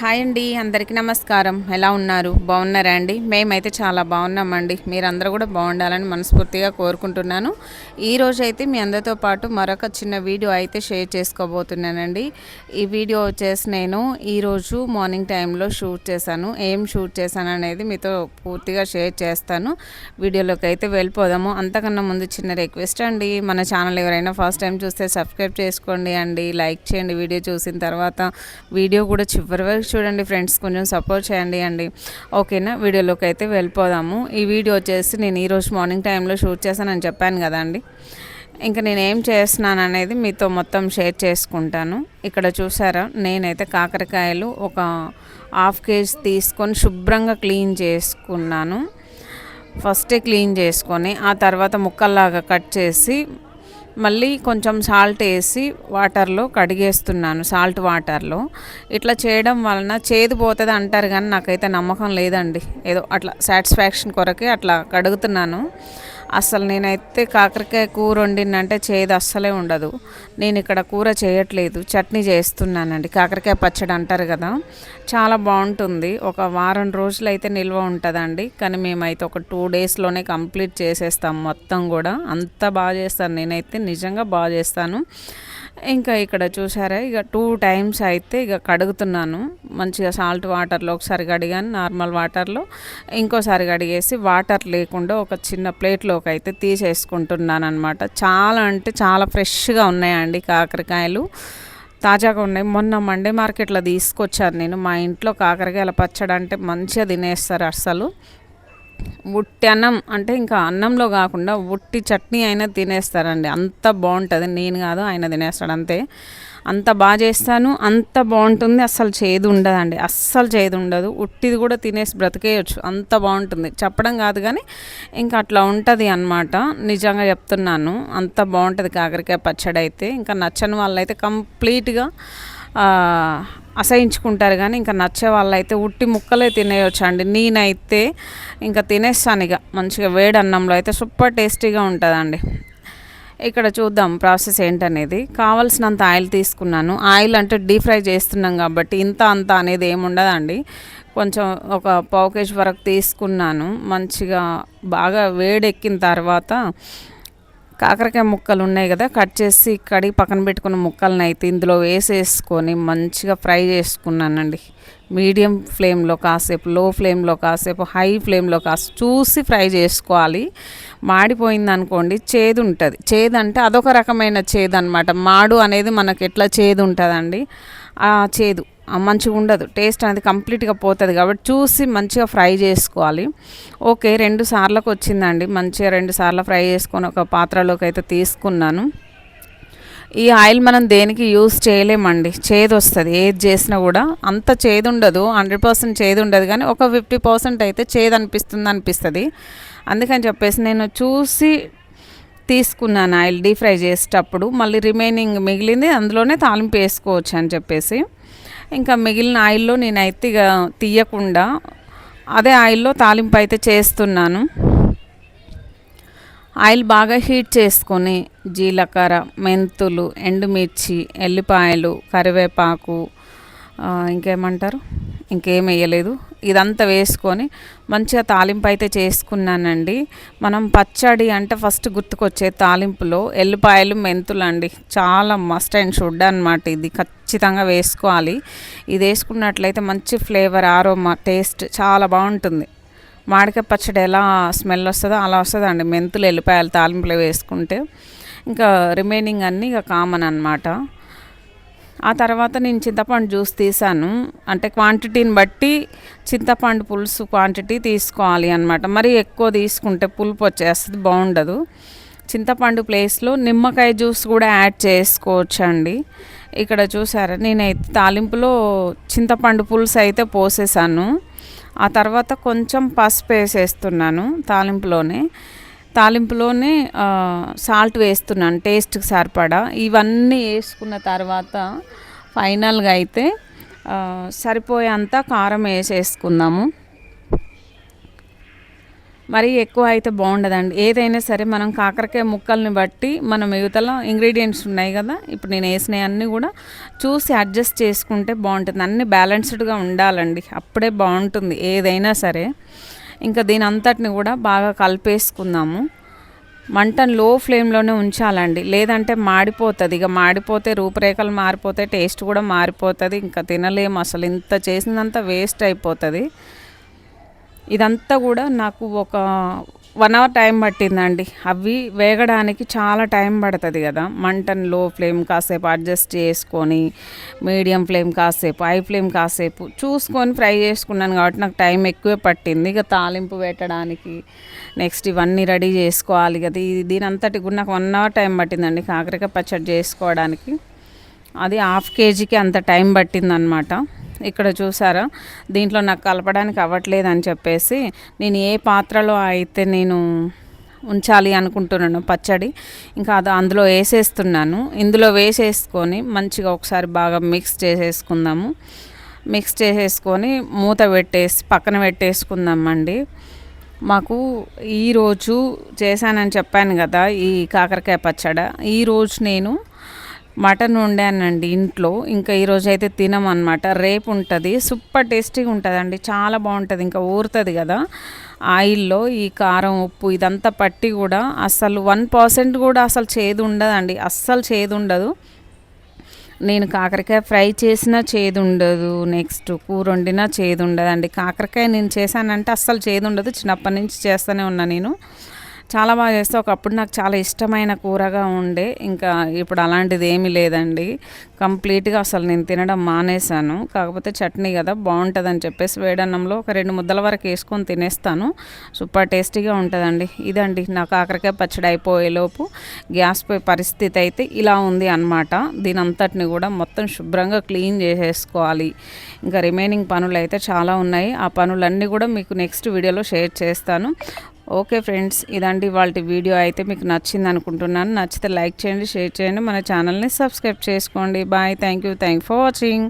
Hi అండి అందరికీ నమస్కారం. ఎలా ఉన్నారు? బాగున్నారా అండి? మేమైతే చాలా బాగున్నామండి. మీరందరూ కూడా బాగుండాలని మనస్ఫూర్తిగా కోరుకుంటున్నాను. ఈరోజు అయితే మీ అందరితో పాటు మరొక చిన్న వీడియో అయితే షేర్ చేసుకోబోతున్నానండి. ఈ వీడియో వచ్చేసి నేను ఈరోజు మార్నింగ్ టైంలో షూట్ చేశాను. ఏం షూట్ చేశాను అనేది మీతో పూర్తిగా షేర్ చేస్తాను. వీడియోలోకి అయితే వెళ్ళిపోదాము. అంతకన్నా ముందు చిన్న రిక్వెస్ట్ అండి. మన ఛానల్ ఎవరైనా ఫస్ట్ టైం చూస్తే సబ్స్క్రైబ్ చేసుకోండి అండి. లైక్ చేయండి వీడియో చూసిన తర్వాత. వీడియో కూడా చివరి చూడండి ఫ్రెండ్స్ కొంచెం సపోర్ట్ చేయండి అండి. ఓకేనా? వీడియోలోకి అయితే వెళ్ళిపోదాము. ఈ వీడియో వచ్చేసి నేను ఈరోజు మార్నింగ్ టైంలో షూట్ చేశానని చెప్పాను కదండి. ఇంకా నేను ఏం చేస్తున్నాను అనేది మీతో మొత్తం షేర్ చేసుకుంటాను. ఇక్కడ చూసారా? నేనైతే కాకరకాయలు ఒక హాఫ్ కేజీ తీసుకొని శుభ్రంగా క్లీన్ చేసుకున్నాను. ఫస్టే క్లీన్ చేసుకొని ఆ తర్వాత ముక్కల్లాగా కట్ చేసి మళ్ళీ కొంచెం సాల్ట్ వేసి వాటర్లో కడిగేస్తున్నాను సాల్ట్ వాటర్లో ఇట్లా చేయడం వలన చేదు పోతుంది అంటారు కానీ నాకైతే నమ్మకం లేదండి. ఏదో అట్లా సాటిస్ఫాక్షన్ కొరకే అట్లా కడుగుతున్నాను. అసలు నేనైతే కాకరకాయ కూర వండినంటే చేదు అస్సలే ఉండదు. నేను ఇక్కడ కూర చేయట్లేదు. చట్నీ చేస్తున్నానండి. కాకరకాయ పచ్చడి అంటారు కదా. చాలా బాగుంటుంది. ఒక వారం రోజులు అయితే నిల్వ ఉంటుందండి. కానీ మేమైతే ఒక టూ డేస్లోనే కంప్లీట్ చేసేస్తాం మొత్తం కూడా. అంత బాగా చేస్తాను. నేనైతే నిజంగా బాగా చేస్తాను. ఇంకా ఇక్కడ చూసారా ఇక టూ టైమ్స్ అయితే ఇక కడుగుతున్నాను. మంచిగా సాల్ట్ వాటర్లో ఒకసారి కడిగాను నార్మల్ వాటర్లో ఇంకోసారి కడిగేసి వాటర్ లేకుండా ఒక చిన్న ప్లేట్లోకి అయితే తీసేసుకుంటున్నాను అనమాట చాలా అంటే చాలా ఫ్రెష్గా ఉన్నాయండి కాకరకాయలు. తాజాగా ఉన్నాయి. మొన్న మండే మార్కెట్లో తీసుకొచ్చాను నేను. మా ఇంట్లో కాకరకాయల పచ్చడి అంటే మంచిగా తినేస్తారు అసలు ఉట్టి అన్నం అంటే ఇంకా అన్నంలో కాకుండా ఉట్టి చట్నీ అయినా తినేస్తారండి. అంత బాగుంటుంది. నేను కాదు ఆయన తినేస్తాడు అంతే. అంత బాగా చేస్తాను అంత బాగుంటుంది. అస్సలు చేదు ఉండదండి. అస్సలు చేదు ఉండదు. ఉట్టిది కూడా తినేసి బ్రతికేయచ్చు. అంత బాగుంటుంది. చెప్పడం కాదు కానీ ఇంకా అట్లా ఉంటుంది అనమాట నిజంగా చెప్తున్నాను. అంత బాగుంటుంది కాకరకాయ పచ్చడి అయితే ఇంకా నచ్చని వాళ్ళైతే కంప్లీట్గా అసహించుకుంటారు కానీ ఇంకా నచ్చే వాళ్ళైతే ఉట్టి ముక్కలే తినేయొచ్చు అండి నేనైతే ఇంకా తినేస్తాను ఇక. మంచిగా వేడి అన్నంలో అయితే సూపర్ టేస్టీగా ఉంటుందండి. ఇక్కడ చూద్దాం ప్రాసెస్ ఏంటనేది. కావాల్సినంత ఆయిల్ తీసుకున్నాను. ఆయిల్ అంటే డీప్ ఫ్రై చేస్తున్నాం కాబట్టి ఇంత అంత అనేది ఏముండదండి కొంచెం ఒక పావు కేజీ వరకు తీసుకున్నాను. మంచిగా బాగా వేడెక్కిన తర్వాత కాకరకాయ ముక్కలు ఉన్నాయి కదా కట్ చేసి కడిగి పక్కన పెట్టుకున్న ముక్కలను అయితే ఇందులో వేసేసుకొని మంచిగా ఫ్రై చేసుకున్నానండి. మీడియం ఫ్లేమ్లో కాసేపు లో ఫ్లేమ్లో కాసేపు హై ఫ్లేమ్లో కాసేపు చూసి ఫ్రై చేసుకోవాలి. మాడిపోయింది అనుకోండి చేదు ఉంటుంది. చేదు అంటే అదొక రకమైన చేదు అనమాట మాడు అనేది మనకి ఎట్లా చేదు ఉంటుందండి? ఆ చేదు. మంచిగా ఉండదు. టేస్ట్ అనేది కంప్లీట్గా పోతుంది కాబట్టి చూసి మంచిగా ఫ్రై చేసుకోవాలి. ఓకే రెండు సార్లకు వచ్చిందండి. మంచిగా రెండు సార్లు ఫ్రై చేసుకొని ఒక పాత్రలోకి అయితే తీసుకున్నాను. ఈ ఆయిల్ మనం దేనికి యూస్ చేయలేమండి. చేదు వస్తుంది. ఏది చేసినా కూడా అంత చేదు ఉండదు. హండ్రెడ్ పర్సెంట్ చేదు ఉండదు కానీ ఒక ఫిఫ్టీ పర్సెంట్ అయితే చేదు అనిపిస్తుంది అనిపిస్తుంది. అందుకని చెప్పేసి నేను చూసి తీసుకున్నాను ఆయిల్ డీప్ ఫ్రై చేసేటప్పుడు. మళ్ళీ రిమైనింగ్ మిగిలింది. అందులోనే తాలింపు వేసుకోవచ్చు అని చెప్పేసి. ఇంకా మిగిలిన ఆయిల్లో నేనైతే ఇక తీయకుండా అదే ఆయిల్లో తాలింపు అయితే చేస్తున్నాను. ఆయిల్ బాగా హీట్ చేసుకొని జీలకర్ర మెంతులు ఎండుమిర్చి ఎల్లిపాయలు కరివేపాకు ఇంకేమంటారు? ఇంకేం వేయలేదు. ఇదంతా వేసుకొని మంచిగా తాలింపు అయితే చేసుకున్నానండి. మనం పచ్చడి అంటే ఫస్ట్ గుర్తుకొచ్చే తాలింపులో ఎల్లిపాయలు మెంతులు అండి చాలా మస్ట్ అండ్ షుడ్ అనమాట ఇది. ఖచ్చితంగా ఖచ్చితంగా వేసుకోవాలి. ఇది వేసుకున్నట్లయితే మంచి ఫ్లేవర్ ఆరోమా టేస్ట్ చాలా బాగుంటుంది. మామిడికాయ పచ్చడి ఎలా స్మెల్ వస్తుందో అలా వస్తుందండి. మెంతులు ఎల్లిపాయలు తాలింపులో వేసుకుంటే. ఇంకా రిమైనింగ్ అన్నీ ఇక కామన్ అనమాట ఆ తర్వాత నేను చింతపండు జ్యూస్ తీసాను. అంటే క్వాంటిటీని బట్టి చింతపండు పులుసు క్వాంటిటీ తీసుకోవాలి అనమాట మరి ఎక్కువ తీసుకుంటే పులుపు వచ్చేస్తుంది బాగుండదు. చింతపండు ప్లేస్లో నిమ్మకాయ జ్యూస్ కూడా యాడ్ చేసుకోవచ్చు అండి ఇక్కడ చూసారా నేనైతే తాలింపులో చింతపండు పులుసు అయితే పోసేసాను. ఆ తర్వాత కొంచెం పసుపు వేసేస్తున్నాను తాలింపులోనే. తాలింపులోనే సాల్ట్ వేస్తున్నాను టేస్ట్కి సరిపడా. ఇవన్నీ వేసుకున్న తర్వాత ఫైనల్గా అయితే సరిపోయేంత కారం వేసేసుకుందాము. మరీ ఎక్కువ అయితే బాగుండదండి. ఏదైనా సరే మనం కాకరకాయ ముక్కల్ని బట్టి మనం యువతల ఇంగ్రీడియంట్స్ ఉన్నాయి కదా ఇప్పుడు నేను వేసిన అన్నీ కూడా చూసి అడ్జస్ట్ చేసుకుంటే బాగుంటుంది. అన్నీ బ్యాలెన్స్డ్గా ఉండాలండి. అప్పుడే బాగుంటుంది ఏదైనా సరే. ఇంకా దీని అంతటిని కూడా బాగా కలిపేసుకుందాము. మంటను లో ఫ్లేమ్లోనే ఉంచాలండి. లేదంటే మాడిపోతుంది. ఇక మాడిపోతే రూపురేఖలు మారిపోతే టేస్ట్ కూడా మారిపోతుంది. ఇంకా తినలేము అసలు. ఇంత చేసినంత వేస్ట్ అయిపోతుంది. ఇదంతా కూడా నాకు ఒక వన్ అవర్ టైం పట్టిందండి. అవి వేగడానికి చాలా టైం పడుతుంది కదా. మంటను లో ఫ్లేమ్ కాసేపు అడ్జస్ట్ చేసుకొని మీడియం ఫ్లేమ్ కాసేపు హై ఫ్లేమ్ కాసేపు చూసుకొని ఫ్రై చేసుకున్నాను కాబట్టి నాకు టైం ఎక్కువే పట్టింది. ఇక తాలింపు పెట్టడానికి నెక్స్ట్ ఇవన్నీ రెడీ చేసుకోవాలి కదా. దీని అంతటి కూడా నాకు వన్ అవర్ టైం పట్టిందండి కాకరకాయ పచ్చడి చేసుకోవడానికి. అది హాఫ్ కేజీకి అంత టైం పట్టిందనమాట ఇక్కడ చూసారా? దీంట్లో నాకు కలపడానికి అవ్వట్లేదు అని చెప్పేసి నేను ఏ పాత్రలో అయితే నేను ఉంచాలి అనుకుంటున్నాను పచ్చడి ఇంకా అది అందులో వేసేస్తున్నాను. ఇందులో వేసేసుకొని మంచిగా ఒకసారి బాగా మిక్స్ చేసేసుకుందాము. మిక్స్ చేసేసుకొని మూత పెట్టేసి పక్కన పెట్టేసుకుందామండి. మాకు ఈరోజు చేశానని చెప్పాను కదా ఈ కాకరకాయ పచ్చడి. ఈరోజు నేను మటన్ వండానండి ఇంట్లో. ఇంకా ఈరోజు అయితే తినమన్నమాట. రేపు ఉంటుంది. సూపర్ టేస్టీగా ఉంటుందండి. చాలా బాగుంటుంది. ఇంకా ఊరుతుంది కదా. ఆయిల్లో ఈ కారం ఉప్పు ఇదంతా పట్టి కూడా అసలు వన్ పర్సెంట్ కూడా అసలు చేదు ఉండదండి. అస్సలు చేదు ఉండదు. నేను కాకరకాయ ఫ్రై చేసినా చేదు ఉండదు. నెక్స్ట్ కూర వండినా చేదు ఉండదండి. కాకరకాయ నేను చేశానంటే అస్సలు చేదు ఉండదు. చిన్నప్పటి నుంచి చేస్తూనే ఉన్నా నేను. చాలా బాగా చేస్తే ఒకప్పుడు నాకు చాలా ఇష్టమైన కూరగా ఉండే. ఇంకా ఇప్పుడు అలాంటిది ఏమీ లేదండి. కంప్లీట్గా అసలు నేను తినడం మానేశాను. కాకపోతే చట్నీ కదా బాగుంటుందని చెప్పేసి వేడన్నంలో ఒక రెండు ముద్దల వరకు వేసుకొని తినేస్తాను. సూపర్ టేస్టీగా ఉంటుందండి. ఇదండి నా కాకరకాయ పచ్చడి అయిపోయేలోపు గ్యాస్ పై పరిస్థితి అయితే ఇలా ఉంది అనమాట దీని అంతటిని కూడా మొత్తం శుభ్రంగా క్లీన్ చేసేసుకోవాలి. ఇంకా రిమైనింగ్ పనులు అయితే చాలా ఉన్నాయి. ఆ పనులన్నీ కూడా మీకు నెక్స్ట్ వీడియోలో షేర్ చేస్తాను. ఓకే ఫ్రెండ్స్ ఇదండి వాళ్ళ వీడియో అయితే మీకు నచ్చింది అనుకుంటున్నాను. నచ్చితే లైక్ చేయండి షేర్ చేయండి. మన ఛానల్ని సబ్స్క్రైబ్ చేసుకోండి. Bye. Thank you thank for watching.